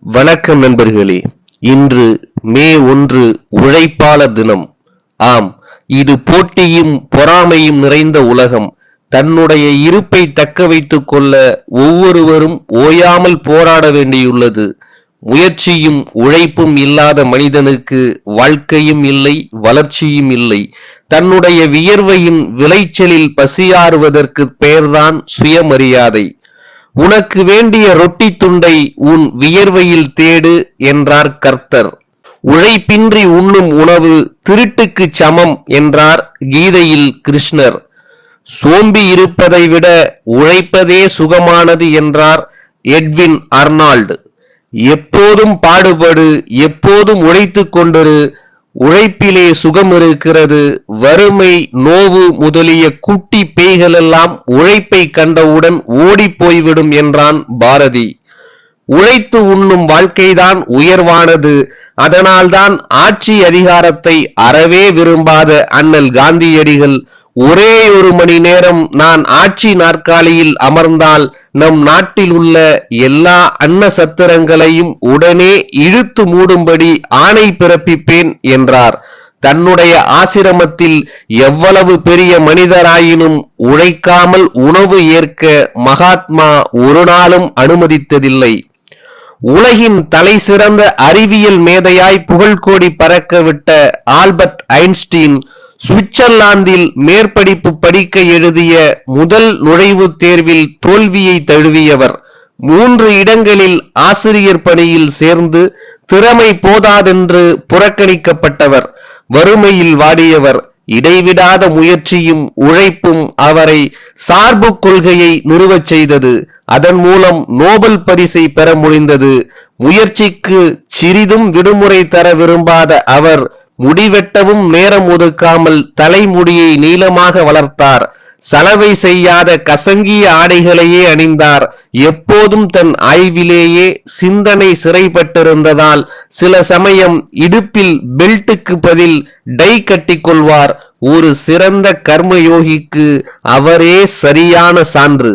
வணக்கம் நண்பர்களே. இன்று மே ஒன்று உழைப்பாளர் தினம். ஆம் இது போட்டியும் பொறாமையும் நிறைந்த உலகம். தன்னுடைய இருப்பை தக்க வைத்துக் கொள்ள ஒவ்வொருவரும் ஓயாமல் போராட வேண்டியுள்ளது. முயற்சியும் உழைப்பும் இல்லாத மனிதனுக்கு வாழ்க்கையும் இல்லை வளர்ச்சியும் இல்லை. தன்னுடைய வியர்வையின் விளைச்சலில் பசியாறுவதற்கு பெயர்தான் சுயமரியாதை. உனக்கு வேண்டிய ரொட்டி துண்டை உன் வியர்வையில் தேடு என்றார் கர்த்தர். உழைப்பின்றி உண்ணும் உணவு திருட்டுக்கு சமம் என்றார் கீதையில் கிருஷ்ணர். சோம்பி இருப்பதை விட உழைப்பதே சுகமானது என்றார் எட்வின் அர்னால்டு. எப்போதும் பாடுபடு எப்போதும் உழைத்துக் கொண்டிரு உழைப்பிலே சுகம் இருக்கிறது வறுமை நோவு முதலிய குட்டி பேய்களெல்லாம் உழைப்பை கண்டவுடன் ஓடிப் போய்விடும் என்றான் பாரதி. உழைத்து உண்ணும் வாழ்க்கைதான் உயர்வானது. அதனால்தான் ஆட்சி அதிகாரத்தை அறவே விரும்பாத அண்ணல் காந்தியடிகள் ஒரே ஒரு மணி நேரம் நான் ஆட்சி நாற்காலியில் அமர்ந்தால் நம் நாட்டில் உள்ள எல்லா அன்ன சத்திரங்களையும் உடனே இழுத்து மூடும்படி ஆணை பிறப்பிப்பேன் என்றார். தன்னுடைய ஆசிரமத்தில் எவ்வளவு பெரிய மனிதராயினும் உழைக்காமல் உணவு ஏற்க மகாத்மா ஒரு நாளும் அனுமதித்ததில்லை. உலகின் தலை சிறந்த அறிவியல் மேதையாய் புகழ்கோடி பறக்கவிட்ட ஆல்பர்ட் ஐன்ஸ்டீன் சுவிட்சர்லாந்தில் மேற்படிப்பு படிக்க எழுதிய முதல் நுழைவுத் தேர்வில் தோல்வியை தழுவியவர். மூன்று இடங்களில் ஆசிரியர் பணியில் சேர்ந்து திறமை போதாதென்று புறக்கணிக்கப்பட்டவர். வறுமையில் வாடியவர். இடைவிடாத முயற்சியும் உழைப்பும் அவரை சார்பு கொள்கையை நிறுவச் செய்தது. அதன் மூலம் நோபல் பரிசை பெற முடிந்தது. முயற்சிக்கு சிறிதும் விடுமுறை தர விரும்பாத அவர் முடிவெட்டவும் நேரம் ஒதுக்காமல் தலைமுடியை நீளமாக வளர்த்தார். சலவை செய்யாத கசங்கிய ஆடைகளையே அணிந்தார். எப்போதும் தன் ஆய்விலேயே சிந்தனை சிறைப்பட்டிருந்ததால் சில சமயம் இடுப்பில் பெல்ட்டுக்கு பதில் டை கட்டிக்கொள்வார் ஒரு சிறந்த கர்மயோகிக்கு அவரே சரியான சான்று.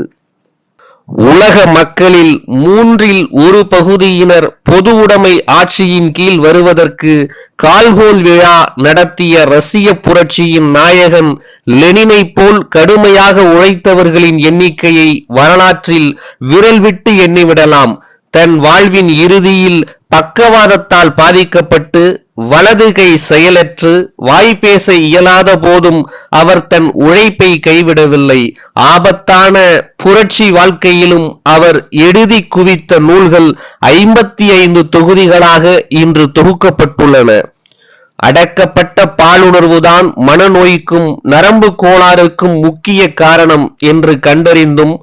உலக மக்களில் மூன்றில் ஒரு பகுதியினர் பொது உடைமை ஆட்சியின் கீழ் வருவதற்கு கால்கோல் விழா நடத்திய ரஷ்ய புரட்சியின் நாயகன் லெனினை போல் கடுமையாக உழைத்தவர்களின் எண்ணிக்கையை வரலாற்றில் விரல் விட்டு எண்ணிவிடலாம். தன் வாழ்வின் இறுதியில் பக்கவாதத்தால் பாதிக்கப்பட்டு வலதுகை செயலற்று வாய் பேச இயலாத போதும் அவர் தன் உழைப்பை கைவிடவில்லை. ஆபத்தான புரட்சி வாழ்க்கையிலும் அவர் எழுதி குவித்த நூல்கள் ஐம்பத்தி ஐந்து தொகுதிகளாக இன்று தொகுக்கப்பட்டுள்ளன. அடக்கப்பட்ட பாலுணர்வுதான் மனநோய்க்கும் நரம்பு கோளாறுக்கும் முக்கிய காரணம் என்று கண்டறிந்தும்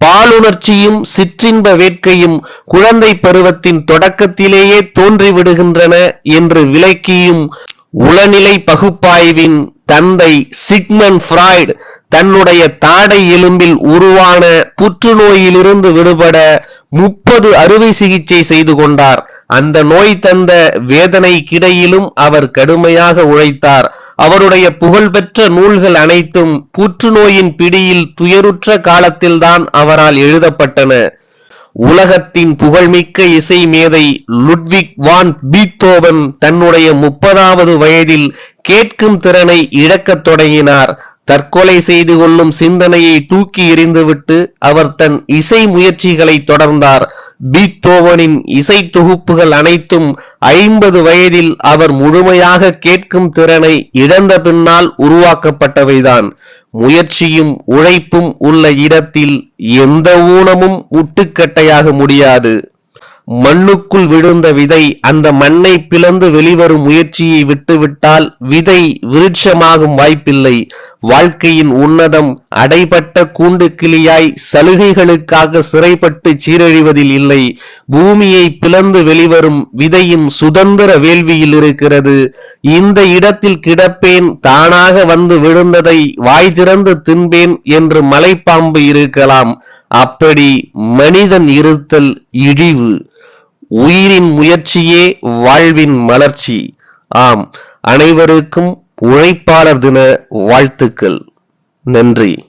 பாலுணர்ச்சியும் சிற்றின்ப வேட்கையும் குழந்தை பருவத்தின் தொடக்கத்திலேயே தோன்றிவிடுகின்றன என்று விளக்கியும் உளநிலை பகுப்பாய்வின் தந்தை சிக்மன் ஃப்ராய்டு தன்னுடைய தாடை எலும்பில் உருவான புற்றுநோயிலிருந்து விடுபட முப்பது அறுவை சிகிச்சை செய்து கொண்டார். அந்த நோய் தந்த வேதனைக்கிடையிலும் அவர் கடுமையாக உழைத்தார். அவருடைய புகழ்பெற்ற நூல்கள் அனைத்தும் புற்றுநோயின் பிடியில் துயருற்ற காலத்தில்தான் அவரால் எழுதப்பட்டன. உலகத்தின் புகழ்மிக்க இசை மேதை லுட்விக் வான் பீத்தோவன் தன்னுடைய முப்பதாவது வயதில் கேட்கும் திறனை இழக்கத் தொடங்கினார். தற்கொலை செய்து கொள்ளும் சிந்தனையை தூக்கி எறிந்துவிட்டு அவர் தன் இசை முயற்சிகளை தொடர்ந்தார். பீத்தோவனின் இசை தொகுப்புகள் அனைத்தும் ஐம்பது வயதில் அவர் முழுமையாக கேட்கும் திறனை இழந்த பின்னால் உருவாக்கப்பட்டவைதான். முயற்சியும் உழைப்பும் உள்ள இடத்தில் எந்த ஊனமும் முட்டுக்கட்டையாக முடியாது. மண்ணுக்குள் விழுந்த விதை அந்த மண்ணை பிளந்து வெளிவரும் முயற்சியை விட்டுவிட்டால் விதை விருட்சமாகும் வாய்ப்பில்லை. வாழ்க்கையின் உன்னதம் அடைபட்ட கூண்டு கிளியாய் சலுகைகளுக்காக சிறைப்பட்டு சீரழிவதில் இல்லை. பூமியை பிளந்து வெளிவரும் விதையின் சுதந்திர வேள்வியில் இருக்கிறது. இந்த இடத்தில் கிடப்பேன் தானாக வந்து விழுந்ததை வாய் திறந்து தின்பேன் என்று மலைப்பாம்பு இருக்கலாம். அப்படி மனிதன் இருத்தல் இழிவு. உயிரின் முயற்சியே வாழ்வின் மலர்ச்சி. ஆம் அனைவருக்கும் உழைப்பாளர் தின வாழ்த்துக்கள். நன்றி.